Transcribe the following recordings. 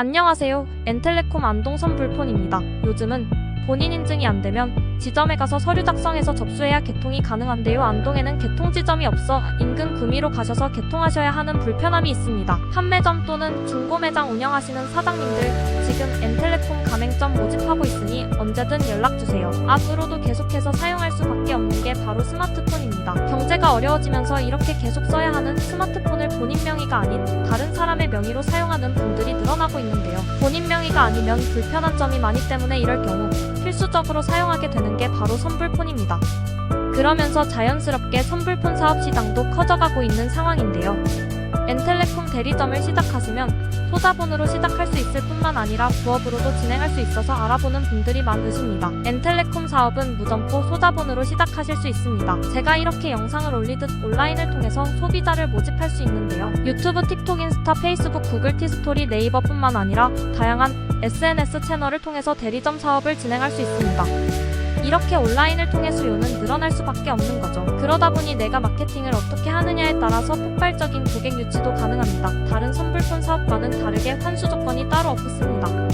안녕하세요. 엔텔레콤 안동 선 불폰입니다. 요즘은 본인 인증이 안 되면 지점에 가서 서류 작성해서 접수해야 개통이 가능한데요. 안동에는 개통 지점이 없어 인근 구미로 가셔서 개통하셔야 하는 불편함이 있습니다. 판매점 또는 중고 매장 운영하시는 사장님들 지금 엔텔레콤 가맹점 모집하고 있으니 언제든 연락 주세요. 앞으로도 계속해서 사용할 수밖에 없는 게 바로 스마트폰입니다. 경제가 어려워지면서 이렇게 계속 써야 하는 스마트폰을 본인 명의가 아닌 다른 사람의 명의로 사용하는 분들이 늘어나고 있는데요. 본인 명의가 아니면 불편한 점이 많기 때문에 이럴 경우 필수적으로 사용하게 되는 게 바로 선불폰입니다. 그러면서 자연스럽게 선불폰 사업 시장도 커져가고 있는 상황인데요. 엔텔레콤 대리점을 시작하시면 소자본으로 시작할 수 있을 뿐만 아니라 부업으로도 진행할 수 있어서 알아보는 분들이 많으십니다. 엔텔레콤 사업은 무점포 소자본으로 시작하실 수 있습니다. 제가 이렇게 영상을 올리듯 온라인을 통해서 소비자를 모집할 수 있는데요. 유튜브, 틱톡, 인스타, 페이스북, 구글 티스토리, 네이버뿐만 아니라 다양한 SNS 채널을 통해서 대리점 사업을 진행할 수 있습니다. 이렇게 온라인을 통해 수요는 늘어날 수밖에 없는 거죠. 그러다 보니 내가 마케팅을 어떻게 하느냐에 따라서 폭발적인 고객 유치도 가능합니다. 다른 선 사업과는 다르게 환수 조건이 따로 없습니다.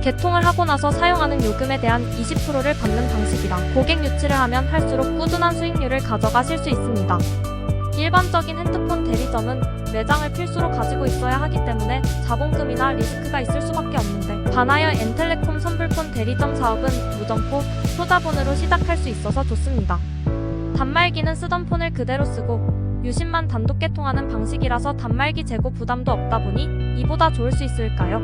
개통을 하고 나서 사용하는 요금에 대한 20%를 받는 방식이라 고객 유치를 하면 할수록 꾸준한 수익률을 가져가실 수 있습니다. 일반적인 핸드폰 대리점은 매장을 필수로 가지고 있어야 하기 때문에 자본금이나 리스크가 있을 수밖에 없는데 반하여 엔텔레콤 선불폰 대리점 사업은 무점포, 소자본으로 시작할 수 있어서 좋습니다. 단말기는 쓰던 폰을 그대로 쓰고 유심만 단독 개통하는 방식이라서 단말기 재고 부담도 없다 보니 이보다 좋을 수 있을까요?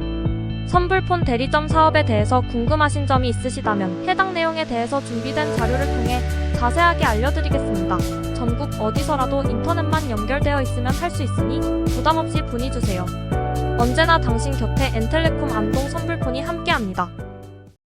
선불폰 대리점 사업에 대해서 궁금하신 점이 있으시다면 해당 내용에 대해서 준비된 자료를 통해 자세하게 알려드리겠습니다. 전국 어디서라도 인터넷만 연결되어 있으면 할 수 있으니 부담 없이 문의 주세요. 언제나 당신 곁에 엔텔레콤 안동 선불폰이 함께합니다.